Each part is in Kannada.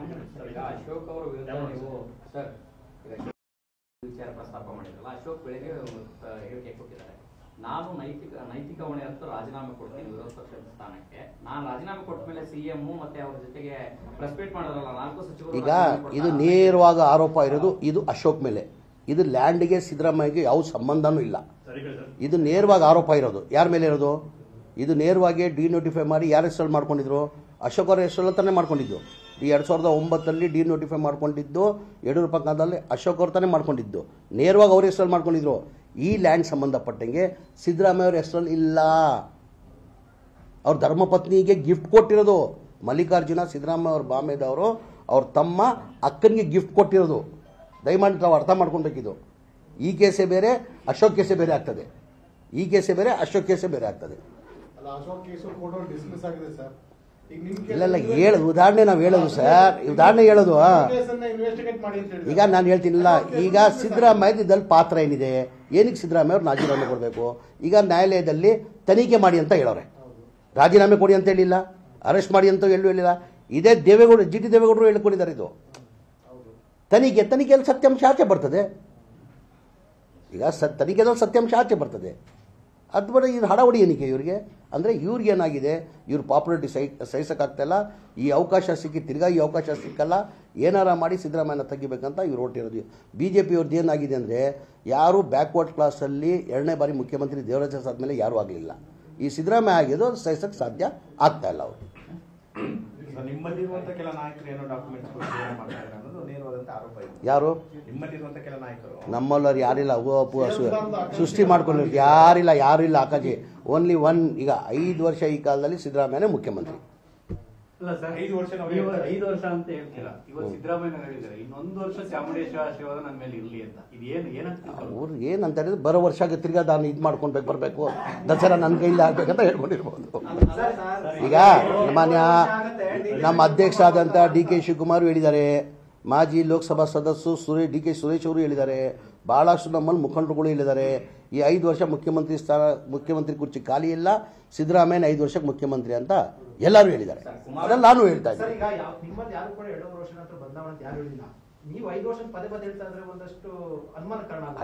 ಅಶೋಕ್ ಅವರ ವಿರುದ್ಧ ನೀವು ಸರ್? ವಿಚಾರ ಪ್ರಸ್ತಾಪ ಮಾಡಿದ್ರಲ್ಲ ಅಶೋಕ್ ಬೆಳಗ್ಗೆ ಹೇಳಿಕೆ ಕೊಟ್ಟಿದ್ದಾರೆ. ನಾನು ನೈತಿಕ ನೈತಿಕ ಹೊಣೆ ಅಂತ ರಾಜೀನಾಮೆ ಕೊಡ್ತೀನಿ ವಿರೋಧ ಪಕ್ಷದ ಸ್ಥಾನಕ್ಕೆ. ನಾನು ರಾಜೀನಾಮೆ ಕೊಟ್ಟ ಮೇಲೆ ಸಿಎಂ ಮತ್ತೆ ಅವ್ರ ಜೊತೆಗೆ ಪ್ರೆಸ್ ಮೀಟ್ ಮಾಡಿದ್ರಲ್ಲ ನಾಲ್ಕು ಸಚಿವರು ಈಗ ಇದು? ನೇರವಾಗಿ ಆರೋಪ ಇರೋದು ಇದು ಅಶೋಕ್ ಮೇಲೆ. ಇದು ಲ್ಯಾಂಡ್ಗೆ ಸಿದ್ದರಾಮಯ್ಯಗೆ ಯಾವ ಸಂಬಂಧನೂ ಇಲ್ಲ. ಇದು ನೇರವಾಗಿ ಆರೋಪ ಇರೋದು. ಯಾರ ಮೇಲೆ ಇರೋದು? ಇದು ನೇರವಾಗಿ ಡಿನೋಟಿಫೈ ಮಾಡಿ ಯಾರ ಹೆಸರಲ್ಲಿ ಮಾಡ್ಕೊಂಡಿದ್ರು? ಅಶೋಕ್ ಅವರ ಹೆಸರಲ್ಲಿ ತಾನೇ ಮಾಡ್ಕೊಂಡಿದ್ದು. ಎರಡು ಸಾವಿರದ ಒಂಬತ್ತರಲ್ಲಿ ಡಿನೋಟಿಫೈ ಮಾಡ್ಕೊಂಡಿದ್ದು, ಯಡಿಯೂರಪ್ಪ ಕಾಲದಲ್ಲಿ ಅಶೋಕ್ ಅವ್ರ ತಾನೇ ಮಾಡ್ಕೊಂಡಿದ್ದು. ನೇರವಾಗಿ ಅವ್ರ ಹೆಸರಲ್ಲಿ ಮಾಡ್ಕೊಂಡಿದ್ರು. ಈ ಲ್ಯಾಂಡ್ ಸಂಬಂಧಪಟ್ಟಂಗೆ ಸಿದ್ದರಾಮಯ್ಯ ಅವ್ರ ಹೆಸರಲ್ಲಿ ಇಲ್ಲ. ಅವ್ರ ಧರ್ಮಪತ್ನಿಗೆ ಗಿಫ್ಟ್ ಕೊಟ್ಟಿರೋದು. ಮಲ್ಲಿಕಾರ್ಜುನ, ಸಿದ್ದರಾಮಯ್ಯ ಅವ್ರ ಬಾಮೇದವರು ಅವ್ರ ತಮ್ಮ ಅಕ್ಕನಿಗೆ ಗಿಫ್ಟ್ ಕೊಟ್ಟಿರೋದು. ದಯಮಾಡಿ ತಾವು ಅರ್ಥ ಮಾಡ್ಕೊಬೇಕಿದು ಈ ಕೇಸೇ ಬೇರೆ, ಅಶೋಕ್ ಕೇಸೇ ಬೇರೆ ಆಗ್ತದೆ. ಈ ಕೇಸೇ ಬೇರೆ, ಅಶೋಕ್ ಕೇಸೇ ಬೇರೆ ಆಗ್ತದೆ. ಅಶೋಕ್ ಕೇಸು ಡಿಸ್ಮಿಸ್ ಆಗಿದೆ ಸರ್. ಇಲ್ಲ ಇಲ್ಲ ಹೇಳು ಉದಾಹರಣೆ ನಾವು ಹೇಳೋದು ಸರ್. ಉದಾಹರಣೆ ಹೇಳೋದು. ಈಗ ನಾನು ಹೇಳ್ತೀನಿಲ್ಲ ಈಗ ಸಿದ್ದರಾಮಯ್ಯ ಇದ್ರಲ್ಲಿ ಪಾತ್ರ ಏನಿದೆ? ಏನಕ್ಕೆ ಸಿದ್ದರಾಮಯ್ಯ ಅವ್ರು ರಾಜೀನಾಮೆ ಕೊಡಬೇಕು? ಈಗ ನ್ಯಾಯಾಲಯದಲ್ಲಿ ತನಿಖೆ ಮಾಡಿ ಅಂತ ಹೇಳೋರೆ. ರಾಜೀನಾಮೆ ಕೊಡಿ ಅಂತ ಹೇಳಿಲ್ಲ ಅರೆಸ್ಟ್ ಮಾಡಿ ಅಂತ ಎಲ್ಲೂ ಹೇಳಿಲ್ಲ. ಇದೇ ದೇವೇಗೌಡ ಜಿ ಟಿ ದೇವೇಗೌಡರು ಹೇಳ್ಕೊಂಡಿದ್ದಾರೆ ಇದು. ತನಿಖೆ ತನಿಖೆಯಲ್ಲಿ ಸತ್ಯಾಂಶ ಆಚೆ ಬರ್ತದೆ. ಈಗ ಸ ತನಿಖೆದಲ್ಲಿ ಸತ್ಯಾಂಶ ಆಚೆ ಬರ್ತದೆ. ಅದು ಬರೀ ಇದು ಹಡವಡಿ ಏನಕ್ಕೆ ಇವ್ರಿಗೆ? ಅಂದರೆ ಇವ್ರಿಗೆ ಏನಾಗಿದೆ? ಇವ್ರ ಪಾಪ್ಯುಲಾರಿಟಿ ಸೈ ಸಹಿಸೋಕ್ಕಾಗ್ತಾಯಿಲ್ಲ ಈ ಅವಕಾಶ ಸಿಕ್ಕಿ ತಿರ್ಗಾ ಈ ಅವಕಾಶ ಸಿಕ್ಕಲ್ಲ. ಏನಾರ ಮಾಡಿ ಸಿದ್ದರಾಮಯ್ಯನ ತೆಗಿಬೇಕಂತ ಇವ್ರು ಹೊರಟಿರೋದು. ಬಿ ಜೆ ಪಿಯವ್ರದ್ದು ಏನಾಗಿದೆ ಅಂದರೆ ಯಾರು ಬ್ಯಾಕ್ವರ್ಡ್ ಕ್ಲಾಸಲ್ಲಿ ಎರಡನೇ ಬಾರಿ ಮುಖ್ಯಮಂತ್ರಿ ದೇವರಾಜ ಆದಮೇಲೆ ಯಾರೂ ಆಗಲಿಲ್ಲ. ಈ ಸಿದ್ದರಾಮಯ್ಯ ಆಗಿದ್ದು ಸಹಿಸೋಕ್ಕೆ ಸಾಧ್ಯ ಆಗ್ತಾಯಿಲ್ಲ ಇಲ್ಲ ಅವರು ಯಾರು? ನಮ್ಮಲ್ಲಿ ನಮ್ಮಲ್ಲವ್ರು ಯಾರಿಲ್ಲ ಸೃಷ್ಟಿ ಮಾಡ್ಕೊಂಡಿರ್ತೀವಿ ಯಾರಿಲ್ಲ ಯಾರಿಲ್ಲ ಅಕ್ಕಾಜಿ ಓನ್ಲಿ ಒನ್ ಈಗ ಐದು ವರ್ಷ ಈ ಕಾಲದಲ್ಲಿ ಸಿದ್ದರಾಮಯ್ಯನೇ ಮುಖ್ಯಮಂತ್ರಿ ಅಲ್ಲ ಸರ್ ಐದು ವರ್ಷ ನಾವು ನೀವು ಐದು ವರ್ಷ ಅಂತ ಹೇಳ್ತೀರಾ ಇವತ್ತು ಸಿದ್ದರಾಮಯ್ಯ ಹೇಳಿದ್ದಾರೆ ಇನ್ನೊಂದು ವರ್ಷ ಚಾಮುಂಡೇಶ್ವರ ಆಶೀರ್ವಾದ ನನ್ನ ಮೇಲೆ ಇರ್ಲಿ ಅಂತ ಇದು ಏನು ಏನಂತ ಅವ್ರು ಏನಂತ ಹೇಳಿದ್ರೆ ಬರೋ ವರ್ಷ ತಿರ್ಗಾ ನಾನು ಇದು ಮಾಡ್ಕೊಳ್ಬೇಕು ಬರಬೇಕು ದಸರಾ ನನ್ನ ಕೈಲಿ ಆಗ್ಬೇಕಂತ ಹೇಳ್ಕೊಂಡಿರ್ಬೋದು ಈಗ ಮಾನ್ಯ ನಮ್ಮ ಅಧ್ಯಕ್ಷ ಆದಂತ ಡಿ ಕೆ ಶಿವಕುಮಾರ್ ಹೇಳಿದ್ದಾರೆ ಮಾಜಿ ಲೋಕಸಭಾ ಸದಸ್ಯರು ಸುರೇ ಡಿ ಕೆ ಸುರೇಶ್ ಅವರು ಹೇಳಿದ್ದಾರೆ. ಬಹಳಷ್ಟು ನಮ್ಮಲ್ಲಿ ಮುಖಂಡರುಗಳು ಹೇಳಿದ್ದಾರೆ. ಈ ಐದು ವರ್ಷ ಮುಖ್ಯಮಂತ್ರಿ ಸ್ಥಾನ ಮುಖ್ಯಮಂತ್ರಿ ಕುರ್ಚಿ ಖಾಲಿ ಇಲ್ಲ. ಸಿದ್ದರಾಮಯ್ಯನ ಐದು ವರ್ಷಕ್ಕೆ ಮುಖ್ಯಮಂತ್ರಿ ಅಂತ ಎಲ್ಲರೂ ಹೇಳಿದ್ದಾರೆ. ಅದನ್ನು ನಾನು ಹೇಳ್ತಾ ಇದ್ದೀನಿ.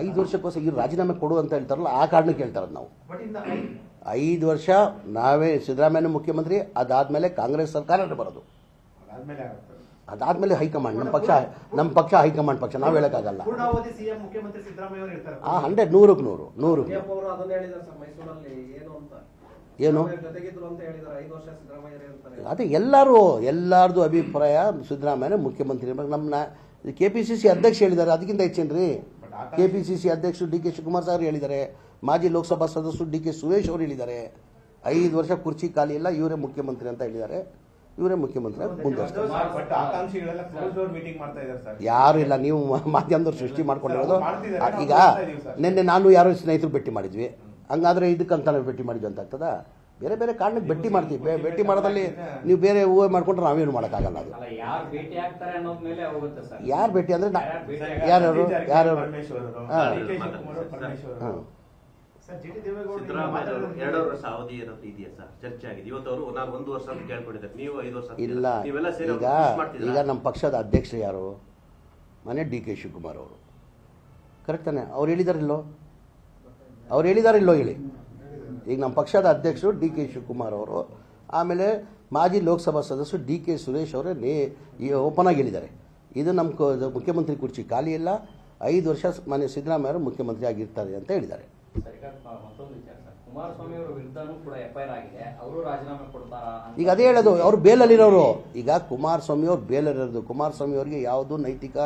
ಐದು ವರ್ಷಕ್ಕೋಸ್ಕರ ಈ ರಾಜೀನಾಮೆ ಕೊಡು ಅಂತ ಹೇಳ್ತಾರಲ್ಲ ಆ ಕಾರಣಕ್ಕೆ ಹೇಳ್ತಾರ ನಾವು. ಐದು ವರ್ಷ ನಾವೇ ಸಿದ್ದರಾಮಯ್ಯನ ಮುಖ್ಯಮಂತ್ರಿ ಅದಾದ್ಮೇಲೆ ಕಾಂಗ್ರೆಸ್ ಸರ್ಕಾರ ಬರೋದು. ಅದಾದ್ಮೇಲೆ ಹೈಕಮಾಂಡ್ ನಮ್ಮ ಪಕ್ಷ ನಮ್ಮ ಪಕ್ಷ ಹೈಕಮಾಂಡ್ ಪಕ್ಷ ನಾವು ಹೇಳಕ್ಕಾಗಲ್ಲ. ಪೂರ್ಣಾವಧಿ ಸಿಎಂ ಮುಖ್ಯಮಂತ್ರಿ ಸಿದ್ದರಾಮಯ್ಯ ಅವರು ಇರ್ತಾರೆ ಆ ಹಂಡ್ರೆಡ್ ನೂರಕ್ಕೆ ನೂರು ನೂರಕ್ಕೆ ನೂರು. ಏನು ಅಂತ. ಏನು? ಸಿದ್ದರಾಮಯ್ಯ ಅಂತ ಹೇಳಿದ್ದಾರೆ ಐದು ವರ್ಷ ಸಿದ್ದರಾಮಯ್ಯ ಇರ್ತಾರೆ ಅದೇ ಎಲ್ಲರೂ ಎಲ್ಲರದು ಅಭಿಪ್ರಾಯ ಸಿದ್ದರಾಮಯ್ಯ ಮುಖ್ಯಮಂತ್ರಿ. ನಮ್ಮ ಕೆ ಪಿ ಸಿ ಸಿ ಅಧ್ಯಕ್ಷ ಹೇಳಿದ್ದಾರೆ ಅದಕ್ಕಿಂತ ಹೆಚ್ಚೇನ್ರಿ ಕೆ ಪಿ ಸಿ ಸಿ ಅಧ್ಯಕ್ಷರು ಡಿ ಕೆ ಶಿವಕುಮಾರ್ ಸರ್ ಹೇಳಿದ್ದಾರೆ ಮಾಜಿ ಲೋಕಸಭಾ ಸದಸ್ಯರು ಡಿ ಕೆ ಸುರೇಶ್ ಅವರು ಹೇಳಿದ್ದಾರೆ. ಐದು ವರ್ಷ ಕುರ್ಚಿ ಖಾಲಿ ಇಲ್ಲ ಇವರೇ ಮುಖ್ಯಮಂತ್ರಿ ಅಂತ ಹೇಳಿದ್ದಾರೆ. ಇವರೇ ಮುಖ್ಯಮಂತ್ರಿ ಮುಂದುವರಿಸ್ತಾರೆ ಬಟ್ ಆಕಾಂಕ್ಷಿಗಳೆಲ್ಲ ಕ್ಲೋಸ್ ಮೀಟಿಂಗ್ ಮಾಡ್ತಾ ಇದ್ದಾರೆ ಸರ್. ಯಾರು ಇಲ್ಲ ನೀವು ಮಾಧ್ಯಮದವ್ರು ಸೃಷ್ಟಿ ಮಾಡ್ಕೊಂಡಿರೋದು. ಈಗ ನಿನ್ನೆ ನಾನು ಯಾರೋ ಸ್ನೇಹಿತರು ಭೇಟಿ ಮಾಡಿದ್ವಿ. ಹಂಗಾದ್ರೆ ಇದಕ್ಕಂತ ನಾವು ಭೇಟಿ ಮಾಡಿದ್ವಿ ಅಂತ ಆಗ್ತದ? ಬೇರೆ ಬೇರೆ ಕಾರಣಕ್ಕೆ ಭೇಟಿ ಮಾಡ್ತೀವಿ. ಭೇಟಿ ಮಾಡೋದಲ್ಲಿ ನೀವು ಬೇರೆ ಊಹೆ ಮಾಡ್ಕೊಂಡ್ರೆ ನಾವೇನು ಮಾಡೋಕ್ಕಾಗಲ್ಲ ಅದು. ಅಲ್ಲ ಯಾರು ಭೇಟಿ ಅಂದರೆ ಅನ್ನೋದ್ ಮೇಲೆ ಹೋಗುತ್ತೆ ಸರ್. ಯಾರು ಭೇಟಿ ಅಂದ್ರೆ ನಾ- ಯಾರ್ಯಾರು? ಯಾರ್ಯಾರು? ಹಾ. ಹಾಂ. Sir G T Deve Gowda Siddaramaiah ಅವರು ಎರಡೂವರೆ ವರ್ಷ ಅವಧಿ ಏನಾದ್ರು ಇದೆಯಾ ಸರ್ ಚರ್ಚೆ ಆಗಿದೆ. ಇವತ್ತು ಅವರು ನಾನು ಒಂದು ವರ್ಷ ಅಂತ ಕೇಳ್ಕೊಂಡಿದ್ದಾರೆ. ನೀವು ಐದು ವರ್ಷ ಅಂತ ಇಲ್ಲ ನೀವೆಲ್ಲ ಸೇರಿ ಈಗ ನಮ್ಮ ಪಕ್ಷದ ಅಧ್ಯಕ್ಷರು ಯಾರು? ಮನೆ ಡಿ ಕೆ ಶಿವಕುಮಾರ್ ಅವರು. ಕರೆಕ್ಟ್ ತಾನೆ? ಅವ್ರು ಹೇಳಿದಾರಿಲ್ಲೋ? ಅವ್ರು ಹೇಳಿದಾರಿಲ್ಲೋ ಹೇಳಿ? ಈಗ ನಮ್ಮ ಪಕ್ಷದ ಅಧ್ಯಕ್ಷರು ಡಿ ಕೆ ಶಿವಕುಮಾರ್ ಅವರು ಆಮೇಲೆ ಮಾಜಿ ಲೋಕಸಭಾ ಸದಸ್ಯರು ಡಿ ಕೆ ಸುರೇಶ್ ಅವರೇ ನೇ ಈ ಓಪನ್ ಆಗಿ ಹೇಳಿದ್ದಾರೆ. ಇದು ನಮ್ಮ ಕ- ಮುಖ್ಯಮಂತ್ರಿ ಕುರ್ಚಿ ಖಾಲಿ ಇಲ್ಲ. ಐದು ವರ್ಷ ಮನೆ ಸಿದ್ದರಾಮಯ್ಯ ಅವರು ಮುಖ್ಯಮಂತ್ರಿ ಆಗಿರ್ತಾರೆ ಅಂತ ಹೇಳಿದ್ದಾರೆ. ಈಗ ಅದೇ ಹೇಳೋದು ಅವ್ರು ಬೇಲಲ್ಲಿರೋರು. ಈಗ ಕುಮಾರಸ್ವಾಮಿ ಅವ್ರು ಬೇಲಲ್ಲಿರೋದು. ಕುಮಾರಸ್ವಾಮಿ ಅವರಿಗೆ ಯಾವುದೂ ನೈತಿಕ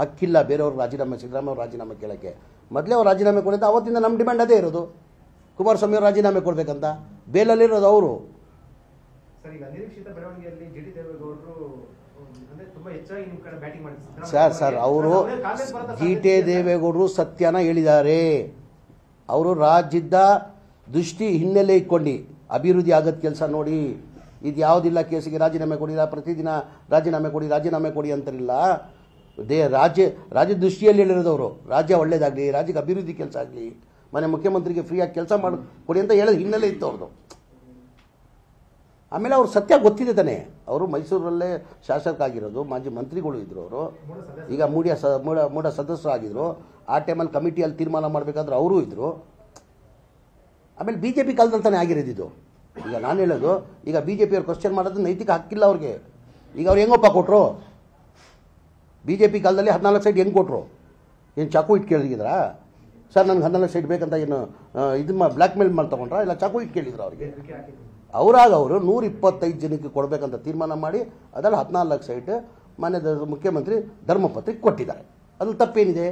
ಹಕ್ಕಿಲ್ಲ. ಬೇರೆಯವ್ರು ರಾಜೀನಾಮೆ ಸಿದ್ದರಾಮಯ್ಯ ಅವ್ರು ರಾಜೀನಾಮೆ ಕೇಳಕ್ಕೆ. ಮೊದಲೇ ಅವ್ರು ರಾಜೀನಾಮೆ ಕೊಡಿದ್ದ ಅವತ್ತಿಂದ ನಮ್ಮ ಡಿಮ್ಯಾಂಡ್ ಅದೇ ಇರೋದು. ಕುಮಾರಸ್ವಾಮಿ ಅವ್ರು ರಾಜೀನಾಮೆ ಕೊಡಬೇಕಂತ. ಬೇಲಲ್ಲಿರೋದು ಅವರು. ಸರ್ ಸರ್ ಅವರು ಜಿ ಟಿ ದೇವೇಗೌಡರು ಸತ್ಯನ ಹೇಳಿದ್ದಾರೆ. ಅವರು ರಾಜ್ಯದ ದೃಷ್ಟಿ ಹಿನ್ನೆಲೆ ಇಟ್ಕೊಂಡು ಅಭಿವೃದ್ಧಿ ಆಗದ ಕೆಲಸ ನೋಡಿ, ಇದು ಯಾವುದಿಲ್ಲ ಕೇಸಿಗೆ ರಾಜೀನಾಮೆ ಕೊಡಿ ಪ್ರತಿದಿನ ರಾಜೀನಾಮೆ ಕೊಡಿ ರಾಜೀನಾಮೆ ಕೊಡಿ ಅಂತಾರಿಲ್ಲ. ದೇ, ರಾಜ್ಯ ರಾಜ್ಯ ದೃಷ್ಟಿಯಲ್ಲಿ ಹೇಳಿರೋದವರು, ರಾಜ್ಯ ಒಳ್ಳೇದಾಗಲಿ, ರಾಜ್ಯಕ್ಕೆ ಅಭಿವೃದ್ಧಿ ಕೆಲಸ ಆಗಲಿ, ಮನೆ ಮುಖ್ಯಮಂತ್ರಿಗೆ ಫ್ರೀಯಾಗಿ ಕೆಲಸ ಮಾಡಿ, ಕೊಡಿ ಅಂತ ಹೇಳೋದು ಹಿನ್ನೆಲೆ ಇತ್ತು ಅವ್ರದ್ದು ಆಮೇಲೆ ಅವ್ರ ಸತ್ಯ ಗೊತ್ತಿದೆ ತಾನೆ. ಅವರು ಮೈಸೂರಲ್ಲೇ ಶಾಸಕರಾಗಿರೋದು, ಮಾಜಿ ಮಂತ್ರಿಗಳು ಇದ್ರು ಅವರು. ಈಗ ಮೂಡಿಯ ಮೂಡ ಮೂಡ ಆಗಿದ್ರು. ಆ ಟೈಮಲ್ಲಿ ಕಮಿಟಿಯಲ್ಲಿ ತೀರ್ಮಾನ ಮಾಡಬೇಕಾದ್ರೆ ಅವರು ಇದ್ದರು ಆಮೇಲೆ ಬಿ ಜೆ ಪಿ ಕಾಲದಲ್ಲಿ ತಾನೇ ಆಗಿರೋದಿದ್ದು ಈಗ ನಾನು ಹೇಳೋದು, ಈಗ ಬಿ ಜೆ ಪಿಯವ್ರು ಕ್ವಶನ್ ಮಾಡೋದು ನೈತಿಕ ಹಕ್ಕಿಲ್ಲ ಅವ್ರಿಗೆ. ಈಗ ಅವ್ರು ಹೆಂಗಪ್ಪ ಕೊಟ್ಟರು ಬಿ ಜೆ ಪಿ ಕಾಲದಲ್ಲಿ ಹದಿನಾಲ್ಕು ಸೈಡ್ ಹೆಂಗೆ ಕೊಟ್ಟರು ಏನು ಚಾಕು ಇಟ್ಟು ಕೇಳಿದ್ರಾ? ಸರ್, ನನಗೆ ಹದಿನಾಲ್ಕು ಸೈಡ್ ಬೇಕಂತ ಏನು ಇದನ್ನ ಬ್ಲ್ಯಾಕ್ ಮೇಲ್ ಮಾಡಿ ತಗೊಂಡ್ರಾ? ಇಲ್ಲ ಚಾಕು ಇಟ್ಟು ಕೇಳಿದ್ರು ಅವ್ರಿಗೆ? ಅವರಾಗ ಅವರು ನೂರ ಇಪ್ಪತ್ತೈದು ಜನಕ್ಕೆ ಕೊಡಬೇಕಂತ ತೀರ್ಮಾನ ಮಾಡಿ, ಅದರಲ್ಲಿ ಹದಿನಾಲ್ಕು ಸೈಟ್ ಮಾನ್ಯದ ಮುಖ್ಯಮಂತ್ರಿ ಧರ್ಮಪತ್ರಿಕೆ ಕೊಟ್ಟಿದ್ದಾರೆ. ಅದ್ರಲ್ಲಿ ತಪ್ಪೇನಿದೆ?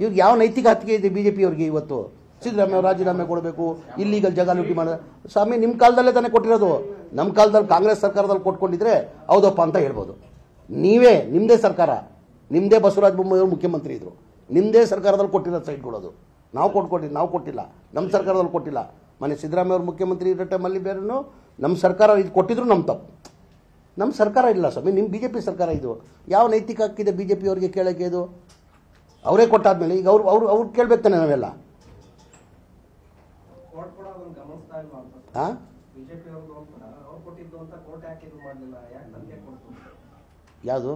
ಇವ್ರಿಗೆ ಯಾವ ನೈತಿಕ ಹತ್ತಿಗೆ ಇದೆ ಬಿ ಜೆ ಪಿಯವ್ರಿಗೆ ಇವತ್ತು? ಸಿದ್ದರಾಮಯ್ಯ ರಾಜೀನಾಮೆ ಕೊಡಬೇಕು, ಇಲ್ಲಿಗಲ್ ಜಗ ಲೂಟಿ ಮಾಡ, ಸ್ವಾಮಿ ನಿಮ್ಮ ಕಾಲದಲ್ಲೇ ತಾನೇ ಕೊಟ್ಟಿರೋದು. ನಮ್ಮ ಕಾಲದಲ್ಲಿ ಕಾಂಗ್ರೆಸ್ ಸರ್ಕಾರದಲ್ಲಿ ಕೊಟ್ಕೊಂಡಿದ್ರೆ ಹೌದಪ್ಪ ಅಂತ ಹೇಳ್ಬೋದು. ನೀವೇ ನಿಮ್ಮದೇ ಸರ್ಕಾರ ನಿಮ್ಮದೇ ಬಸವರಾಜ ಬೊಮ್ಮಾಯಿಯವರು ಮುಖ್ಯಮಂತ್ರಿ ಇದ್ದರು ನಿಮ್ಮದೇ ಸರ್ಕಾರದಲ್ಲಿ ಕೊಟ್ಟಿರೋ ಸೈಟ್ಗಳದು ನಾವು ಕೊಟ್ಕೊಟ್ಟಿದ್ದು ನಾವು ಕೊಟ್ಟಿಲ್ಲ. ನಮ್ಮ ಸರ್ಕಾರದಲ್ಲಿ ಕೊಟ್ಟಿಲ್ಲ. ಮನೆ ಸಿದ್ದರಾಮಯ್ಯ ಅವರು ಮುಖ್ಯಮಂತ್ರಿ ಇರೋ ಟೈಮಲ್ಲಿ ಬೇರೆನೂ ನಮ್ಮ ಸರ್ಕಾರ ಇದು ಕೊಟ್ಟಿದ್ರು ನಮ್ಮ ತಪ್ಪು. ನಮ್ಮ ಸರ್ಕಾರ ಇಲ್ಲ ಸ್ವಾಮಿ ನಿಮ್ಮ ಬಿ ಜೆ ಪಿ ಸರ್ಕಾರ ಇದು. ಯಾವ ನೈತಿಕ ಹಕ್ಕಿದೆ ಬಿ ಜೆ ಪಿ ಅವ್ರಿಗೆ ಕೇಳೋಕ್ಕೆ ಇದು? ಅವರೇ ಕೊಟ್ಟಾದ್ಮೇಲೆ ಈಗ ಅವ್ರು ಅವ್ರು ಅವ್ರು ಕೇಳ್ಬೇಕು ತಾನೆ ನಾವೆಲ್ಲ ಹಾಂ ಯಾವುದು?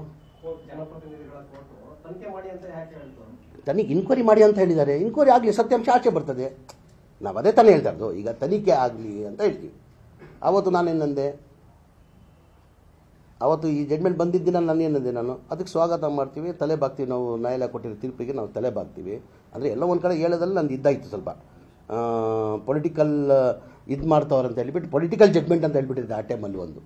ತನಿಖೆ ಇನ್ಕ್ವೈರಿ ಮಾಡಿ ಅಂತ ಹೇಳಿದ್ದಾರೆ. ಇನ್ಕ್ವೈರಿ ಆಗಲಿ ಸತ್ಯಾಂಶ ಆಚೆ ಬರ್ತದೆ. ನಾವು ಅದೇ ತಾನೇ ಹೇಳ್ತಾ ಇರೋದು, ಈಗ ತನಿಖೆ ಆಗಲಿ ಅಂತ ಹೇಳ್ತೀವಿ. ಆವತ್ತು ನಾನೇನಂದೆ ಆವತ್ತು ಈ ಜಡ್ಮೆಂಟ್ ಬಂದಿದ್ದ ದಿನ ನಾನು ಏನಂದೆ ನಾನು? ಅದಕ್ಕೆ ಸ್ವಾಗತ ಮಾಡ್ತೀವಿ, ತಲೆ ಬಾಗ್ತೀವಿ ನಾವು, ನ್ಯಾಯಾಲಯ ಕೊಟ್ಟಿರೋ ತೀರ್ಪಿಗೆ ನಾವು ತಲೆ ಬಾಗ್ತೀವಿ. ಅಂದರೆ ಎಲ್ಲ ಒಂದು ಕಡೆ ಹೇಳೋದ್ರಲ್ಲಿ ನಂದು ಇದ್ದಾಯಿತು ಸ್ವಲ್ಪ. ಪೊಲಿಟಿಕಲ್ ಇದು ಮಾಡ್ತಾವ್ರೆ ಅಂತ ಹೇಳ್ಬಿಟ್ಟು ಪೊಲಿಟಿಕಲ್ ಜಡ್ಮೆಂಟ್ ಅಂತ ಹೇಳ್ಬಿಟ್ಟಿದ್ದೆ ಆ ಟೈಮಲ್ಲಿ ಒಂದು.